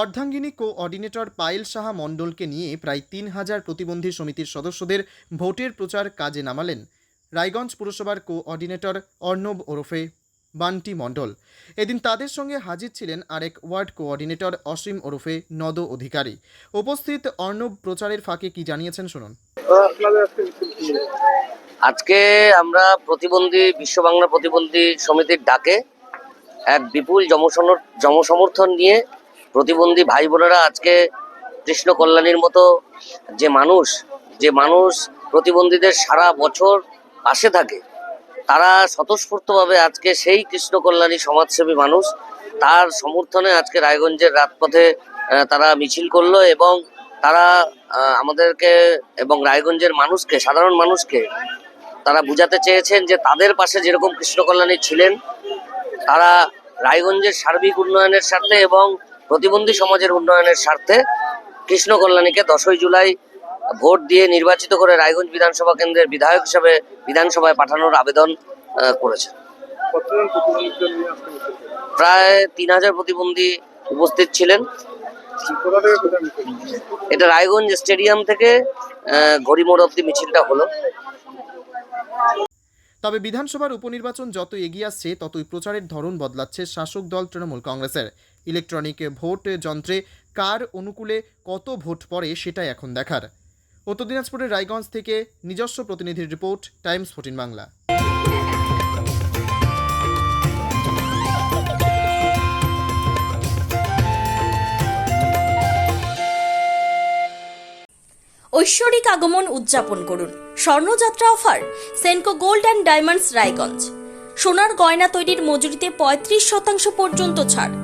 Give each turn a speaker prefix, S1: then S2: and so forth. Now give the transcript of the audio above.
S1: অর্ধাঙ্গিনী coordinator Payel Saha মণ্ডলকে নিয়ে প্রায় তিন হাজার প্রতিবন্ধী সমিতির সদস্যদের ভোটের প্রচার কাজে নামালেন রায়গঞ্জ পুরসভার কোঅর্ডিনেটর অর্ণব ওরফে বান্টি মণ্ডল। এদিন তাদের সঙ্গে হাজির ছিলেন আরেক ওয়ার্ড কোঅর্ডিনেটর অসীম ওরফে নদ অধিকারী। উপস্থিত অর্ণব প্রচারের ফাঁকে কি জানিয়েছেন শুনুন।
S2: আজকে আমরা প্রতিবন্ধী, বিশ্ব বাংলা প্রতিবন্ধী সমিতির ডাকে এক বিপুল জনসমর্থন নিয়ে প্রতিবন্ধী ভাই বোনেরা আজকে কৃষ্ণ কল্যাণীর মতো যে মানুষ যে মানুষ প্রতিবন্ধীদের সারা বছর পাশে থাকে, তারা স্বতঃস্ফূর্তভাবে আজকে সেই কৃষ্ণ কল্যাণী সমাজসেবী মানুষ, তার সমর্থনে আজকে রায়গঞ্জের রাজপথে তারা মিছিল করল এবং তারা আমাদেরকে এবং রায়গঞ্জের মানুষকে, সাধারণ মানুষকে তারা বুঝাতে চেয়েছেন যে তাদের পাশে যেরকম কৃষ্ণ কল্যাণী ছিলেন, তারা রায়গঞ্জের সার্বিক উন্নয়নের স্বার্থে এবং প্রতিবন্ধী সমাজের উন্নয়নের স্বার্থে কৃষ্ণ কল্যাণীকে দশই জুলাই ভোট দিয়ে নির্বাচিত করে রায়গঞ্জ বিধানসভা কেন্দ্রের বিধায়ক হিসেবে বিধানসভায় পাঠানোর আবেদন আহ, করেছে প্রায় তিন হাজার প্রতিবন্ধী উপস্থিত ছিলেন। এটা রায়গঞ্জ স্টেডিয়াম থেকে আহ, ঘড়িমোড় অব্দি মিছিলটা হলো।
S1: তবে বিধানসভার উপনির্বাচন যত এগিয়ে আসছে ততই প্রচারের ধরন বদলাচ্ছে শাসক দল তৃণমূল কংগ্রেসের। ইলেকট্রনিক ভোট যন্ত্রে কার অনুকূলে কত ভোট পড়ে সেটাই এখন দেখার। উত্তর দিনাজপুরের রায়গঞ্জ থেকে নিজস্ব প্রতিনিধির রিপোর্ট, টাইমস ফোর্টিন বাংলা।
S3: ঐশ্বরিক আগমন উদযাপন করুন। স্বর্ণযাত্রা offer, Senco gold and diamonds Raiganj. সোনার গয়না তৈরির মজুরিতে পঁয়ত্রিশ শতাংশ পর্যন্ত ছাড়।